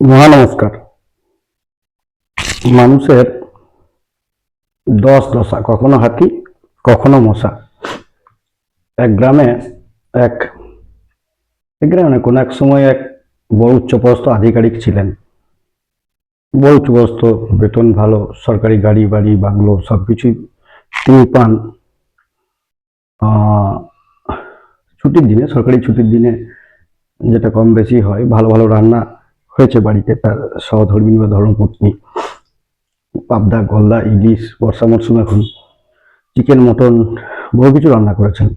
মহানমস্কার মানুষের দশ দশা, কখনো হাতি, কখনো মশা। এক গ্রামে এক এক গ্রামে কোনো এক সময় এক বড় উচ্চপদস্থ আধিকারিক ছিলেন। বড় উচ্চপদস্থ, বেতন ভালো, সরকারি গাড়ি বাড়ি, বাংলো সব কিছুই তিনি পান। ছুটির দিনে, সরকারি ছুটির দিনে যেটা কম বেশি হয়, ভালো ভালো রান্না হয়েছে বাড়িতে তার সহধর্মিনী বা ধর্মপত্নী। পাবদা, গলদা, ইলিশ, বর্ষা মরশুম এখন চিকেন, মটন, বহু কিছু রান্না করেছেন।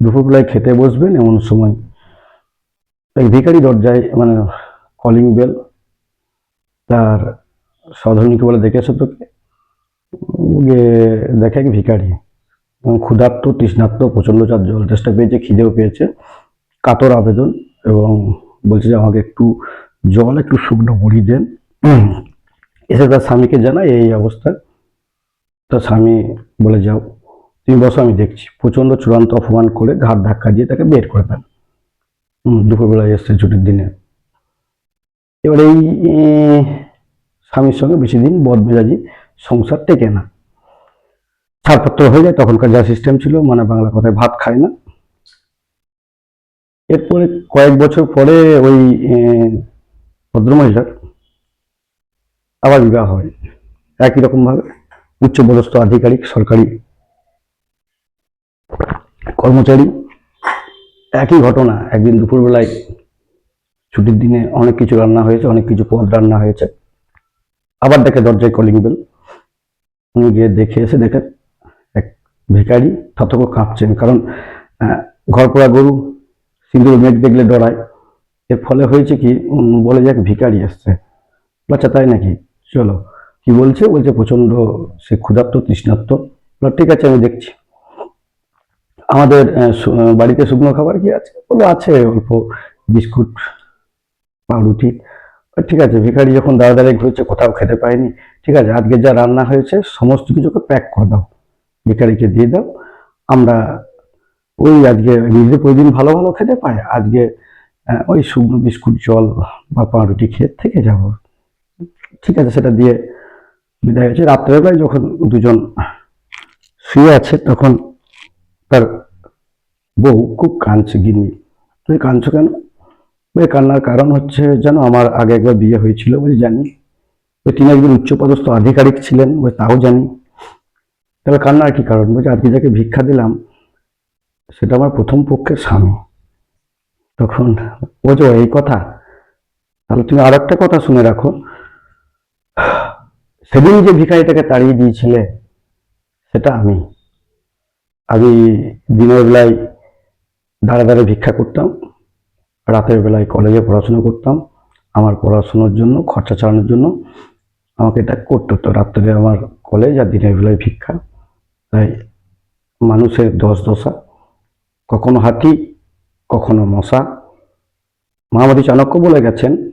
দুপুরবেলায় খেতে বসবেন এমন সময় এক ভিখারি দরজায় মানে কলিং বেল তার সহধর্মীকে বলে দেখে এসো তোকে? গিয়ে দেখে এক ভিখারি। এবং ক্ষুধার্ত, তৃষ্ণার্ত, প্রচণ্ড চার জল চেষ্টা পেয়েছে, খিদেও পেয়েছে, কাতর আবেদন এবং বলছে যে, আমাকে একটু জল একটু শুকনো মুড়ি দেন। এসে তার স্বামীকে জানায় এই অবস্থা। তার স্বামী বলে, যাও, তুমি বসো, আমি দেখছি। প্রচণ্ড চূড়ান্ত অপমান করে ঘাট ধাক্কা দিয়ে তাকে বের করে দেন। দুপুরবেলায় এসছে ছুটির দিনে। এবার এই স্বামীর সঙ্গে বেশি দিন বদমেজাজি সংসার টেকে না। ছাড়পত্র হয়ে যায়, তখনকার যা সিস্টেম ছিল মানে বাংলা কথায় ভাত খায় না। এরপরে কয়েক বছর পরে ওই ভদ্রমহিলার আবার বিবাহ হয়। একই রকম ভাবে উচ্চপদস্থ আধিকারিক, সরকারি কর্মচারী। একই ঘটনা, একদিন দুপুরবেলায় ছুটির দিনে অনেক কিছু রান্না হয়েছে, অনেক কিছু পদ রান্না হয়েছে। আবার দেখে দরজায় কলিং বেল উনি গিয়ে দেখে এসে দেখেন এক ভিখারি থতক কাঁপছেন, কারণ ঘর পোড়া গরু, সিঁদুর, মেঘ দেখলে ডরায়। এর ফলে হয়েছে কি বলে যে এক ভিখারি আসছে আচ্ছা তাই নাকি? চলো। কি বলছে? বলছে প্রচণ্ড সে ক্ষুধার্ত তৃষ্ণার্ত। বলল, ঠিক আছে আমি দেখছি। আমাদের বাড়িতে শুকনো খাবার কি আছে? বলে আছে অল্প বিস্কুট পাউরুটি। ঠিক আছে ভিখারি যখন দাঁড়া দাঁড়িয়ে ঘুরছে কোথাও খেতে পায়নি। ঠিক আছে আজকে যা রান্না হয়েছে সমস্ত কিছুকে প্যাক করে দাও। ভিখারিকে দিয়ে দাও। আমরা ওই আজকে নিজে প্রতিদিন ভালো ভালো খেতে পায়। আজকে ওই শুকনো বিস্কুট, জল বা পাউরুটি খেয়ে থেকে যাব। ঠিক আছে, সেটা দিয়ে বিদায় হয়েছে। রাত্রেবেলায় যখন দুজন শুয়ে আছে, তখন তার বউ খুব কাঁদছে, গিন্নি তুই কাঁদছো কেন? ওই কান্নার কারণ হচ্ছে যেন আমার আগে একবার বিয়ে হয়েছিল বলে জানি। ওই তিনি একজন উচ্চপদস্থ আধিকারিক ছিলেন ওই তাও জানি। তবে কান্নার কি কারণ? বলছে আজকে যাকে ভিক্ষা দিলাম, সেটা আমার প্রথম পক্ষের স্বামী। তখন "ও, এই কথা। তাহলে তুমি আর একটা কথা শুনে রাখো। সেদিন যে ভিখারিটাকে তাড়িয়ে দিয়েছিলে সেটা আমি। আমি দিনের বেলায় দাঁড়া দাঁড়ে ভিক্ষা করতাম রাতের বেলায় কলেজে পড়াশোনা করতাম। আমার পড়াশোনার জন্য খরচা চালানোর জন্য আমাকে এটা করতে হতো। রাত্রে আমার কলেজ আর দিনের বেলায় ভিক্ষা। তাই মানুষের দশ দশা কখনো হাতি কখনো মশা। মহামতি চাণক্য বলে গেছেন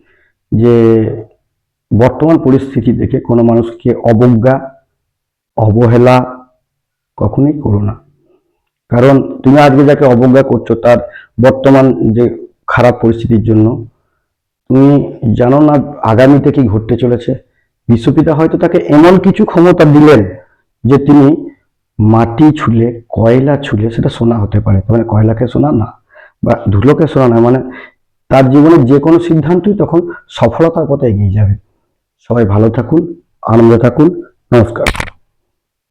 যে, বর্তমান পরিস্থিতি দেখে কোনো মানুষকে অবজ্ঞা, অবহেলা কখনোই করো না। কারণ তুমি আজকে যাকে অবজ্ঞা করছ, তার বর্তমান যে খারাপ পরিস্থিতির জন্য, তুমি জানো না আগামীতে কি ঘটতে চলেছে? বিশ্বপিতা হয়তো তাকে এমন কিছু ক্ষমতা দিলেন যে তিনি মাটি ছুলে, কয়লা ছুলে, সেটা সোনা হতে পারে। মানে কয়লাকে সোনা? না। বা ধুলোকে সরানো মানে তার জীবনে যে কোনো সিদ্ধান্তই তখন সফলতার পথে এগিয়ে যাবে। সবাই ভালো থাকুন, আনন্দে থাকুন, নমস্কার।